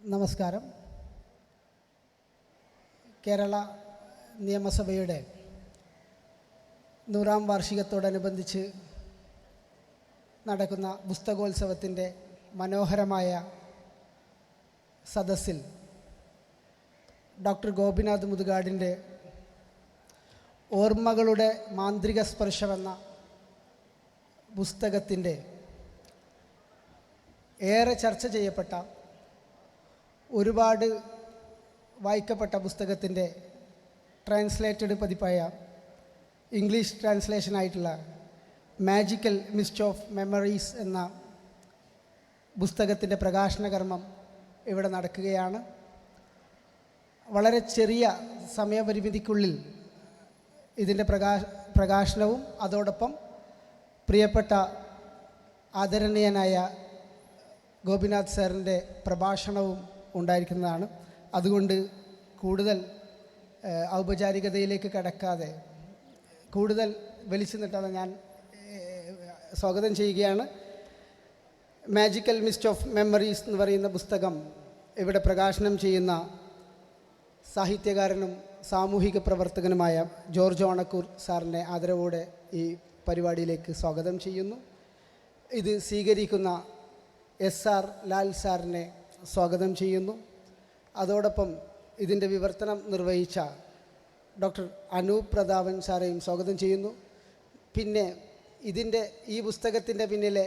നമസ്കാരം. കേരള നിയമസഭയുടെ നൂറാം വാർഷികത്തോടനുബന്ധിച്ച് നടക്കുന്ന പുസ്തകോത്സവത്തിന്റെ മനോഹരമായ സദസ്സിൽ ഡോക്ടർ ഗോപിനാഥ് മുതുകാടിന്റെ ഓർമ്മകളുടെ മാന്ത്രിക സ്പർശമെന്ന പുസ്തകത്തിന്റെ ഏറെ ചർച്ച ചെയ്യപ്പെട്ട ഒരുപാട് വായിക്കപ്പെട്ട പുസ്തകത്തിന്റെ ട്രാൻസ്ലേറ്റഡ് പതിപ്പായ ഇംഗ്ലീഷ് ട്രാൻസ്ലേഷനായിട്ടുള്ള മാജിക്കൽ മിസ്റ്റ് ഓഫ് മെമ്മറീസ് എന്ന പുസ്തകത്തിന്റെ പ്രകാശന കർമ്മം ഇവിടെ നടക്കുകയാണ്. വളരെ ചെറിയ സമയപരിമിതിക്കുള്ളിൽ ഇതിന്റെ പ്രകാശ പ്രകാശനവും അതോടൊപ്പം പ്രിയപ്പെട്ട ആദരണീയനായ ഗോപിനാഥ് സാറിന്റെ പ്രഭാഷണവും ഉണ്ടായിരിക്കുന്നതാണ്. അതുകൊണ്ട് കൂടുതൽ ഔപചാരികതയിലേക്ക് കടക്കാതെ കൂടുതൽ വലിച്ചു നിട്ടാതെ ഞാൻ സ്വാഗതം ചെയ്യുകയാണ്. മാജിക്കൽ മിസ്റ്റ് ഓഫ് മെമ്മറീസ് എന്ന് പറയുന്ന പുസ്തകം ഇവിടെ പ്രകാശനം ചെയ്യുന്ന സാഹിത്യകാരനും സാമൂഹിക പ്രവർത്തകനുമായ ജോർജ് ഓണക്കൂർ സാറിനെ ആദരവോടെ ഈ പരിപാടിയിലേക്ക് സ്വാഗതം ചെയ്യുന്നു. ഇത് സ്വീകരിക്കുന്ന എസ് ആർ ലാൽ സാറിനെ സ്വാഗതം ചെയ്യുന്നു. അതോടൊപ്പം ഇതിന്റെ വിവർത്തനം നിർവഹിച്ച ഡോക്ടർ അനൂപ് പ്രതാപൻ സാറേയും സ്വാഗതം ചെയ്യുന്നു. പിന്നെ ഇതിന്റെ ഈ പുസ്തകത്തിന്റെ പിന്നിലെ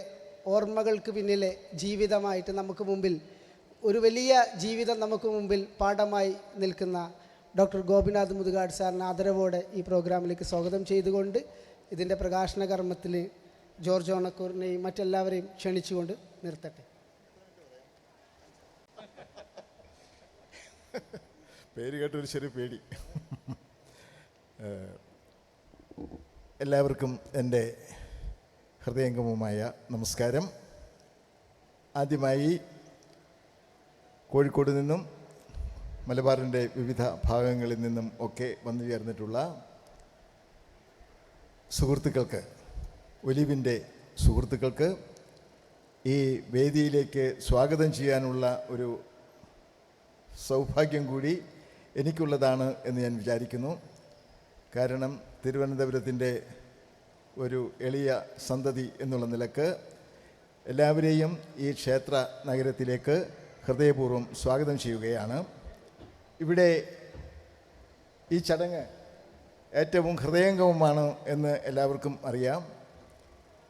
ഓർമ്മകൾക്ക് പിന്നിലെ ജീവിതമായിട്ട് നമുക്ക് മുമ്പിൽ ഒരു വലിയ ജീവിതം നമുക്ക് മുമ്പിൽ പാഠമായി നിൽക്കുന്ന ഡോക്ടർ ഗോപിനാഥ് മുതുകാട് സാറിന് ആദരവോടെ ഈ പ്രോഗ്രാമിലേക്ക് സ്വാഗതം ചെയ്തുകൊണ്ട് ഇതിന്റെ പ്രകാശന കർമ്മത്തിൽ ജോർജ് ഓണക്കൂറിനെയും മറ്റെല്ലാവരെയും ക്ഷണിച്ചുകൊണ്ട് നിർത്തട്ടെ. പേര് കേട്ടൊരു ചെറിയ പേടി. എല്ലാവർക്കും എന്റെ ഹൃദയംഗമമായ നമസ്കാരം. ആദ്യമായി കോഴിക്കോട് നിന്നും മലബാറിന്റെ വിവിധ ഭാഗങ്ങളിൽ നിന്നും ഒക്കെ വന്നു ചേർന്നിട്ടുള്ള സുഹൃത്തുക്കൾക്ക് ഒലിവിന്റെ സുഹൃത്തുക്കൾക്ക് ഈ വേദിയിലേക്ക് സ്വാഗതം ചെയ്യാനുള്ള ഒരു സൗഭാഗ്യം കൂടി എനിക്കുള്ളതാണ് എന്ന് ഞാൻ വിചാരിക്കുന്നു. കാരണം തിരുവനന്തപുരത്തിന്റെ ഒരു എളിയ സന്തതി എന്നുള്ള നിലയ്ക്ക് എല്ലാവരെയും ഈ ക്ഷേത്ര നഗരത്തിലേക്ക് ഹൃദയപൂർവം സ്വാഗതം ചെയ്യുകയാണ്. ഇവിടെ ഈ ചടങ്ങ് ഏറ്റവും ഹൃദയംഗമമാണ് എന്ന് എല്ലാവർക്കും അറിയാം.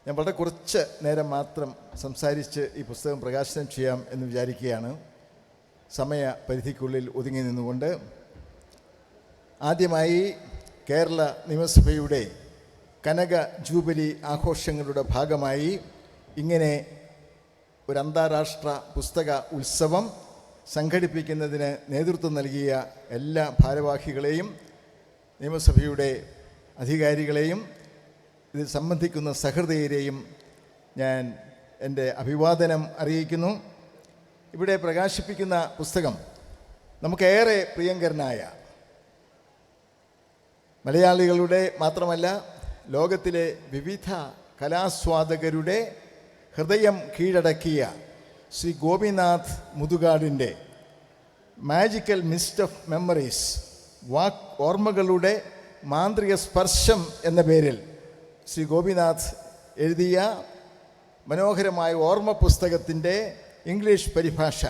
ഞാൻ വളരെ കുറച്ച് നേരം മാത്രം സംസാരിച്ച് ഈ പുസ്തകം പ്രകാശനം ചെയ്യാം എന്ന് വിചാരിക്കുകയാണ്. സമയ പരിധിക്കുള്ളിൽ ഒതുങ്ങി നിന്നുകൊണ്ട് ആദ്യമായി കേരള നിയമസഭയുടെ കനക ജൂബിലി ആഘോഷങ്ങളുടെ ഭാഗമായി ഇങ്ങനെ ഒരു അന്താരാഷ്ട്ര പുസ്തക ഉത്സവം സംഘടിപ്പിക്കുന്നതിന് നേതൃത്വം നൽകിയ എല്ലാ ഭാരവാഹികളെയും നിയമസഭയുടെ അധികാരികളെയും ഇത് സംബന്ധിക്കുന്ന സഹൃദയരെയും ഞാൻ എന്റെ അഭിവാദനം അറിയിക്കുന്നു. ഇവിടെ പ്രകാശിപ്പിക്കുന്ന പുസ്തകം നമുക്കേറെ പ്രിയങ്കരനായ മലയാളികളുടെ മാത്രമല്ല ലോകത്തിലെ വിവിധ കലാസ്വാദകരുടെ ഹൃദയം കീഴടക്കിയ ശ്രീ ഗോപിനാഥ് മുതുകാടിന്റെ മാജിക്കൽ മിസ്റ്റ് ഓഫ് മെമ്മറീസ് വാക് ഓർമ്മകളുടെ മാന്ത്രിക സ്പർശം എന്ന പേരിൽ ശ്രീ ഗോപിനാഥ് എഴുതിയ മനോഹരമായ ഓർമ്മ പുസ്തകത്തിന്റെ ഇംഗ്ലീഷ് പരിഭാഷ.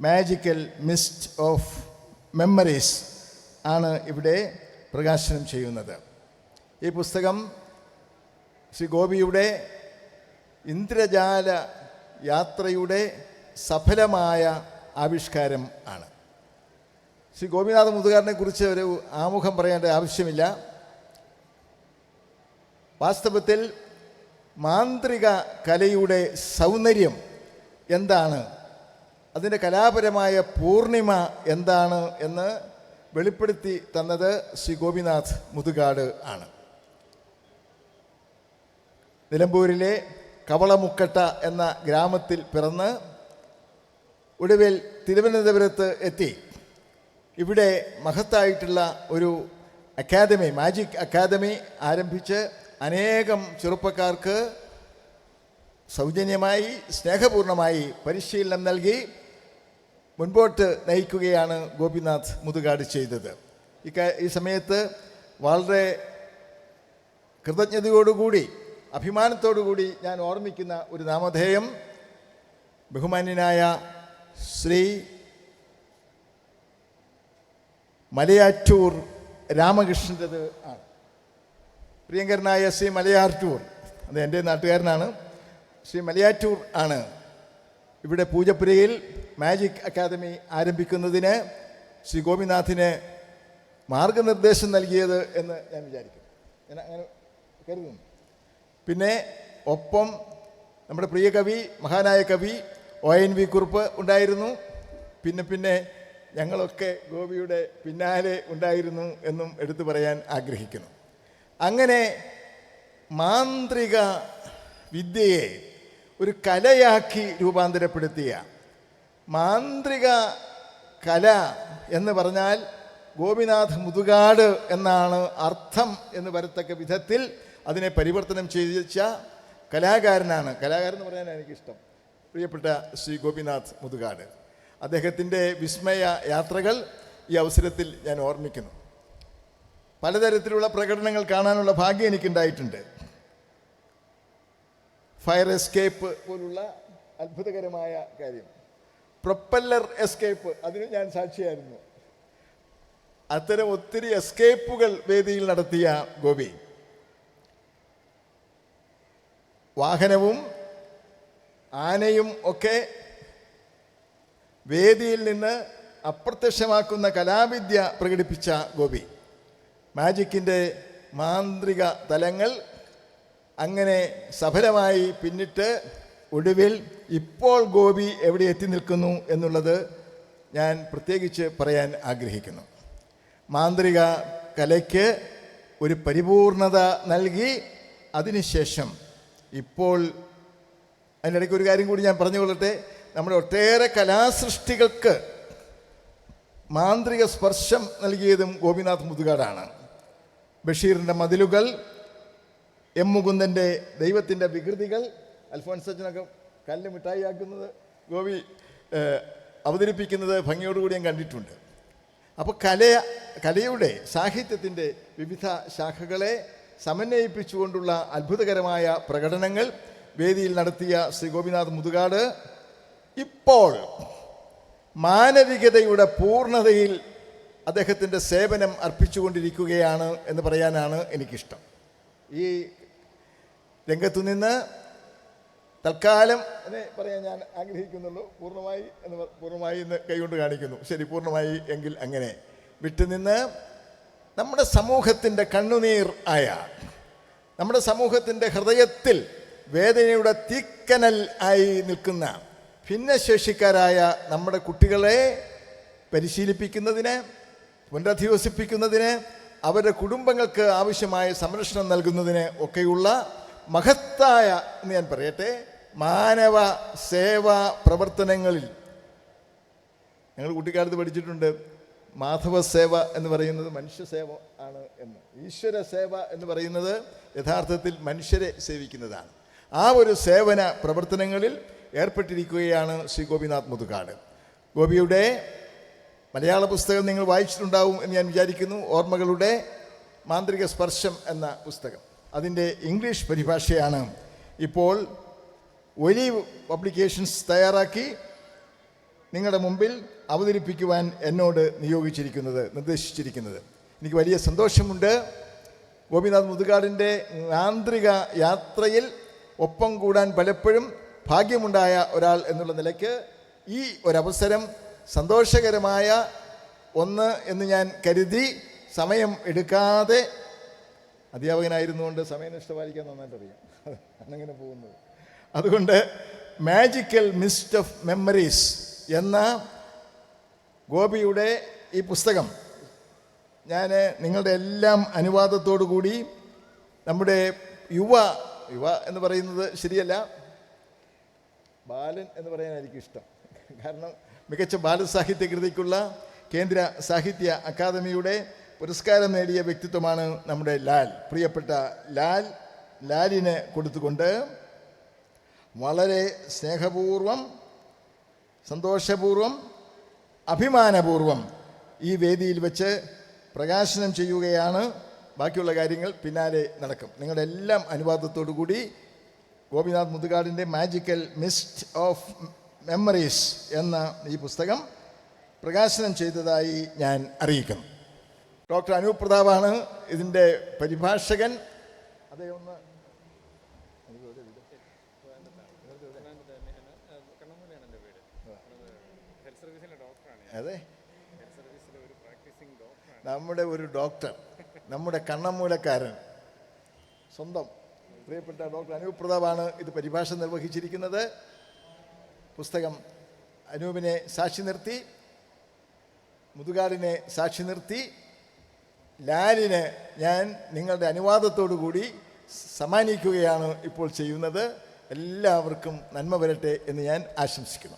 മാജിക്കൽ മിസ്റ്റ് ഓഫ് മെമ്മറീസ് ആണ് ഇവിടെ പ്രകാശനം ചെയ്യുന്നത്. ഈ പുസ്തകം ശ്രീ ഗോപിയുടെ ഇന്ദ്രജാല യാത്രയുടെ സഫലമായ ആവിഷ്കാരം ആണ്. ശ്രീ ഗോപിനാഥ മുതുകാരനെ കുറിച്ച് ഒരു ആമുഖം പറയേണ്ട ആവശ്യമില്ല. വാസ്തവത്തിൽ മാന്ത്രിക കലയുടെ സൗന്ദര്യം എന്താണ്? അതിന്റെ കലാപരമായ പൂർണിമ എന്താണ് എന്ന് വെളിപ്പെടുത്തി തന്നത് ശ്രീ ഗോപിനാഥ് മുതുകാട് ആണ്. നിലമ്പൂരിലെ കവളമുക്കട്ട എന്ന ഗ്രാമത്തിൽ പിറന്ന് ഒടുവിൽ തിരുവനന്തപുരത്ത് എത്തി. ഇവിടെ മഹത്തായിട്ടുള്ള ഒരു അക്കാദമി മാജിക് അക്കാദമി ആരംഭിച്ച് അനേകം ചെറുപ്പക്കാർക്ക് സൗജന്യമായി സ്നേഹപൂർണമായി പരിശീലനം നൽകി മുൻപോട്ട് നയിക്കുകയാണ് ഗോപിനാഥ് മുതുകാട് ചെയ്തത്. ഈ സമയത്ത് വളരെ കൃതജ്ഞതയോടുകൂടി അഭിമാനത്തോടുകൂടി ഞാൻ ഓർമ്മിക്കുന്ന ഒരു നാമധേയം ബഹുമാന്യനായ ശ്രീ മലയാറ്റൂർ രാമകൃഷ്ണന്റെത് ആണ്. പ്രിയങ്കരനായ ശ്രീ മലയാറ്റൂർ അത് എന്റെ നാട്ടുകാരനാണ്. ശ്രീ മലയാറ്റൂർ ആണ്. ഇവിടെ പൂജപ്പുരയിൽ മാജിക് അക്കാദമി ആരംഭിക്കുന്നതിന് ശ്രീ ഗോപിനാഥിന് മാർഗനിർദ്ദേശം നൽകിയത് എന്ന് ഞാൻ വിചാരിക്കുന്നു. ഞാൻ അങ്ങനെ കരുതുന്നു. പിന്നെ ഒപ്പം നമ്മുടെ പ്രിയ കവി മഹാനായ കവി ഒ എൻ വി കുറുപ്പ് ഉണ്ടായിരുന്നു. പിന്നെ പിന്നെ ഞങ്ങളൊക്കെ ഗോപിയുടെ പിന്നാലെ ഉണ്ടായിരുന്നു എന്നും എടുത്തു പറയാൻ ആഗ്രഹിക്കുന്നു. അങ്ങനെ മാന്ത്രിക വിദ്യയെ ഒരു കലയാക്കി രൂപാന്തരപ്പെടുത്തിയ മാന്ത്രിക കല എന്ന് പറഞ്ഞാൽ ഗോപിനാഥ് മുതുകാട് എന്നാണ് അർത്ഥം എന്ന് വരത്തക്ക വിധത്തിൽ അതിനെ പരിവർത്തനം ചെയ്യിച്ച കലാകാരനാണ്. കലാകാരൻ എന്ന് പറയാനാണ് എനിക്കിഷ്ടം. പ്രിയപ്പെട്ട ശ്രീ ഗോപിനാഥ് മുതുകാട്. അദ്ദേഹത്തിന്റെ വിസ്മയ യാത്രകൾ ഈ അവസരത്തിൽ ഞാൻ ഓർമ്മിക്കുന്നു. പലതരത്തിലുള്ള പ്രകടനങ്ങൾ കാണാനുള്ള ഭാഗ്യം എനിക്കുണ്ടായിട്ടുണ്ട്. ഫയർ എസ്കേപ്പ് പോലുള്ള അത്ഭുതകരമായ കാര്യം. പ്രൊപ്പല്ലർ എസ്കേപ്പ് അതിന് ഞാൻ സാക്ഷിയായിരുന്നു. അത്തരം ഒത്തിരി എസ്കേപ്പുകൾ വേദിയിൽ നടത്തിയ ഗോപി. വാഹനവും ആനയും ഒക്കെ വേദിയിൽ നിന്ന് അപ്രത്യക്ഷമാക്കുന്ന കലാവിദ്യ പ്രകടിപ്പിച്ച ഗോപി. മാജിക്കിന്റെ മാന്ത്രിക തലങ്ങൾ അങ്ങനെ സഫലമായി പിന്നിട്ട് ഒടുവിൽ ഇപ്പോൾ ഗോപി എവിടെ എത്തി നിൽക്കുന്നു എന്നുള്ളത് ഞാൻ പ്രത്യേകിച്ച് പറയാൻ ആഗ്രഹിക്കുന്നു. മാന്ത്രിക കലയ്ക്ക് ഒരു പരിപൂർണത നൽകി അതിനുശേഷം ഇപ്പോൾ അതിനിടയ്ക്ക് ഒരു കാര്യം കൂടി ഞാൻ പറഞ്ഞു പറഞ്ഞുകൊള്ളട്ടെ. നമ്മുടെ ഒട്ടേറെ കലാസൃഷ്ടികൾക്ക് മാന്ത്രിക സ്പർശം നൽകിയതും ഗോപിനാഥ് മുതുകാടാണ്. ബഷീറിന്റെ മതിലുകൾ എം മുകുന്ദന്റെ ദൈവത്തിന്റെ വികൃതികൾ അൽഫോൻസ് അച്ഛനൊക്കെ കല്ല് മിഠായിയാക്കുന്നത് ഗോപി അവതരിപ്പിക്കുന്നത് ഭംഗിയോടുകൂടി ഞാൻ കണ്ടിട്ടുണ്ട്. അപ്പോൾ കല കലയുടെ സാഹിത്യത്തിന്റെ വിവിധ ശാഖകളെ സമന്വയിപ്പിച്ചുകൊണ്ടുള്ള അത്ഭുതകരമായ പ്രകടനങ്ങൾ വേദിയിൽ നടത്തിയ ശ്രീ ഗോപിനാഥ് മുതുകാട് ഇപ്പോൾ മാനവികതയുടെ പൂർണതയിൽ അദ്ദേഹത്തിന്റെ സേവനം അർപ്പിച്ചുകൊണ്ടിരിക്കുകയാണ് എന്ന് പറയാനാണ് എനിക്കിഷ്ടം. ഈ രംഗത്തു നിന്ന് തൽക്കാലം എന്നെ പറയാൻ ഞാൻ ആഗ്രഹിക്കുന്നുള്ളൂ. പൂർണമായി എന്ന് പൂർണമായി എന്ന് കൈകൊണ്ട് കാണിക്കുന്നു. ശരി പൂർണമായി എങ്കിൽ അങ്ങനെ. വിട്ടുനിന്ന് നമ്മുടെ സമൂഹത്തിന്റെ കണ്ണുനീർ ആയ നമ്മുടെ സമൂഹത്തിന്റെ ഹൃദയത്തിൽ വേദനയുടെ തീക്കനൽ ആയി നിൽക്കുന്ന ഭിന്നശേഷിക്കാരായ നമ്മുടെ കുട്ടികളെ പരിശീലിപ്പിക്കുന്നതിന് പുനരധിവസിപ്പിക്കുന്നതിന് അവരുടെ കുടുംബങ്ങൾക്ക് ആവശ്യമായ സംരക്ഷണം നൽകുന്നതിന് ഒക്കെയുള്ള മഹത്തായ എന്ന് ഞാൻ പറയട്ടെ മാനവ സേവാ പ്രവർത്തനങ്ങളിൽ ഞങ്ങൾ കുട്ടിക്കാലത്ത് പഠിച്ചിട്ടുണ്ട് മാധവ സേവ എന്ന് പറയുന്നത് മനുഷ്യസേവ ആണ് എന്ന്. ഈശ്വര സേവ എന്ന് പറയുന്നത് യഥാർത്ഥത്തിൽ മനുഷ്യരെ സേവിക്കുന്നതാണ്. ആ ഒരു സേവന പ്രവർത്തനങ്ങളിൽ ഏർപ്പെട്ടിരിക്കുകയാണ് ശ്രീ ഗോപിനാഥ് മുതുകാട്. ഗോപിയുടെ മലയാള പുസ്തകം നിങ്ങൾ വായിച്ചിട്ടുണ്ടാവും എന്ന് ഞാൻ വിചാരിക്കുന്നു. ഓർമ്മകളുടെ മാന്ത്രിക സ്പർശം എന്ന പുസ്തകം. അതിന്റെ ഇംഗ്ലീഷ് പരിഭാഷയാണ് ഇപ്പോൾ ഒലീവ് പബ്ലിക്കേഷൻസ് തയ്യാറാക്കി നിങ്ങളുടെ മുമ്പിൽ അവതരിപ്പിക്കുവാൻ എന്നോട് നിയോഗിച്ചിരിക്കുന്നത് നിർദ്ദേശിച്ചിരിക്കുന്നത്. എനിക്ക് വലിയ സന്തോഷമുണ്ട്. ഗോപിനാഥ് മുതുകാടിന്റെ മാന്ത്രിക യാത്രയിൽ ഒപ്പം കൂടാൻ പലപ്പോഴും ഭാഗ്യമുണ്ടായ ഒരാൾ എന്നുള്ള നിലയ്ക്ക് ഈ ഒരവസരം സന്തോഷകരമായ ഒന്ന് എന്ന് ഞാൻ കരുതി സമയം എടുക്കാതെ അധ്യാപകനായിരുന്നുകൊണ്ട് സമയനിഷ്ഠ പാലിക്കാൻ നന്നായിട്ട് അറിയാം അങ്ങനെ പോകുന്നത്. അതുകൊണ്ട് മാജിക്കൽ മിസ്റ്റ് ഓഫ് മെമ്മറീസ് എന്ന ഗോപിയുടെ ഈ പുസ്തകം ഞാൻ നിങ്ങളുടെ എല്ലാം അനുവാദത്തോടു കൂടി നമ്മുടെ യുവ യുവ എന്ന് പറയുന്നത് ശരിയല്ല ബാലൻ എന്ന് പറയാനായിരിക്കും ഇഷ്ടം. കാരണം മികച്ച ബാലസാഹിത്യ കൃതിക്കുള്ള കേന്ദ്ര സാഹിത്യ അക്കാദമിയുടെ പുരസ്കാരം നേടിയ വ്യക്തിത്വമാണ് നമ്മുടെ ലാൽ. പ്രിയപ്പെട്ട ലാൽ ലാലിന് കൊടുത്തുകൊണ്ട് വളരെ സ്നേഹപൂർവം സന്തോഷപൂർവം അഭിമാനപൂർവം ഈ വേദിയിൽ വെച്ച് പ്രകാശനം ചെയ്യുകയാണ്. ബാക്കിയുള്ള കാര്യങ്ങൾ പിന്നാലെ നടക്കും. നിങ്ങളുടെ എല്ലാം അനുവാദത്തോടു കൂടി ഗോപിനാഥ് മുതുകാടിന്റെ മാജിക്കൽ മിസ്റ്റ് ഓഫ് മെമ്മറീസ് എന്ന ഈ പുസ്തകം പ്രകാശനം ചെയ്തതായി ഞാൻ അറിയിക്കുന്നു. ഡോക്ടർ അനൂപ് പ്രതാപാണ് ഇതിന്റെ പരിഭാഷകൻ. അദ്ദേഹം ഒന്ന് അതെ. നമ്മുടെ ഒരു ഡോക്ടർ നമ്മുടെ കണ്ണമൂലക്കാരൻ. സ്വന്തം പ്രിയപ്പെട്ട ഡോക്ടർ അനൂപ് പ്രതാപാണ് ഇത് പരിഭാഷ നിർവഹിച്ചിരിക്കുന്നത്. പുസ്തകം അനൂപിനെ സാക്ഷി നിർത്തി മുതുകാടിനെ സാക്ഷി നിർത്തി ലാലിന് ഞാൻ നിങ്ങളുടെ അനുവാദത്തോടു കൂടി സമ്മാനിക്കുകയാണ് ഇപ്പോൾ ചെയ്യുന്നത്. എല്ലാവർക്കും നന്മ വരട്ടെ എന്ന് ഞാൻ ആശംസിക്കുന്നു.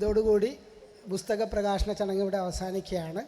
ഇതോടുകൂടി പുസ്തക പ്രകാശന ചടങ്ങ് ഇവിടെ അവസാനിക്കുകയാണ്.